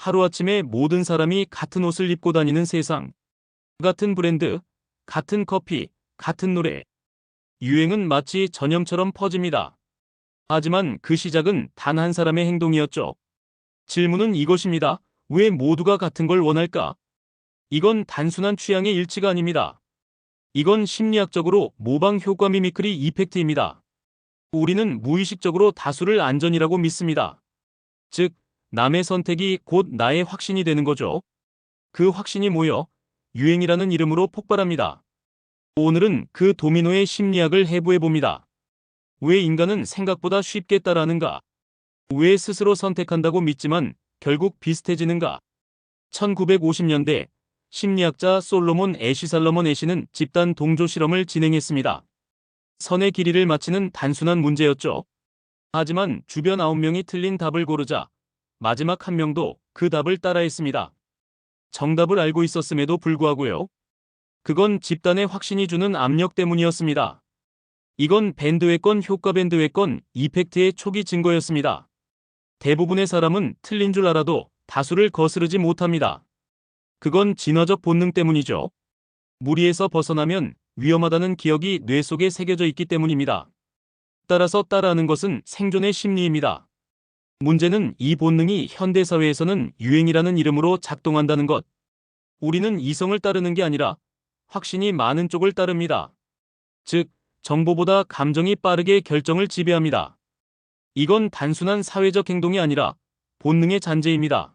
하루아침에 모든 사람이 같은 옷을 입고 다니는 세상. 같은 브랜드, 같은 커피, 같은 노래. 유행은 마치 전염처럼 퍼집니다. 하지만 그 시작은 단 한 사람의 행동이었죠. 질문은 이것입니다. 왜 모두가 같은 걸 원할까? 이건 단순한 취향의 일치가 아닙니다. 이건 심리학적으로 모방 효과 미미크리 이펙트입니다. 우리는 무의식적으로 다수를 안전이라고 믿습니다. 즉, 남의 선택이 곧 나의 확신이 되는 거죠. 그 확신이 모여 유행이라는 이름으로 폭발합니다. 오늘은 그 도미노의 심리학을 해부해 봅니다. 왜 인간은 생각보다 쉽게 따라하는가? 왜 스스로 선택한다고 믿지만 결국 비슷해지는가? 1950년대 심리학자 솔로몬 애쉬 살러몬 애쉬는 집단 동조 실험을 진행했습니다. 선의 길이를 맞히는 단순한 문제였죠. 하지만 주변 9명이 틀린 답을 고르자 마지막 한 명도 그 답을 따라했습니다. 정답을 알고 있었음에도 불구하고요. 그건 집단의 확신이 주는 압력 때문이었습니다. 이건 밴드웨건 효과 밴드웨건 이펙트의 초기 증거였습니다. 대부분의 사람은 틀린 줄 알아도 다수를 거스르지 못합니다. 그건 진화적 본능 때문이죠. 무리에서 벗어나면 위험하다는 기억이 뇌 속에 새겨져 있기 때문입니다. 따라서 따라하는 것은 생존의 심리입니다. 문제는 이 본능이 현대사회에서는 유행이라는 이름으로 작동한다는 것. 우리는 이성을 따르는 게 아니라 확신이 많은 쪽을 따릅니다. 즉, 정보보다 감정이 빠르게 결정을 지배합니다. 이건 단순한 사회적 행동이 아니라 본능의 잔재입니다.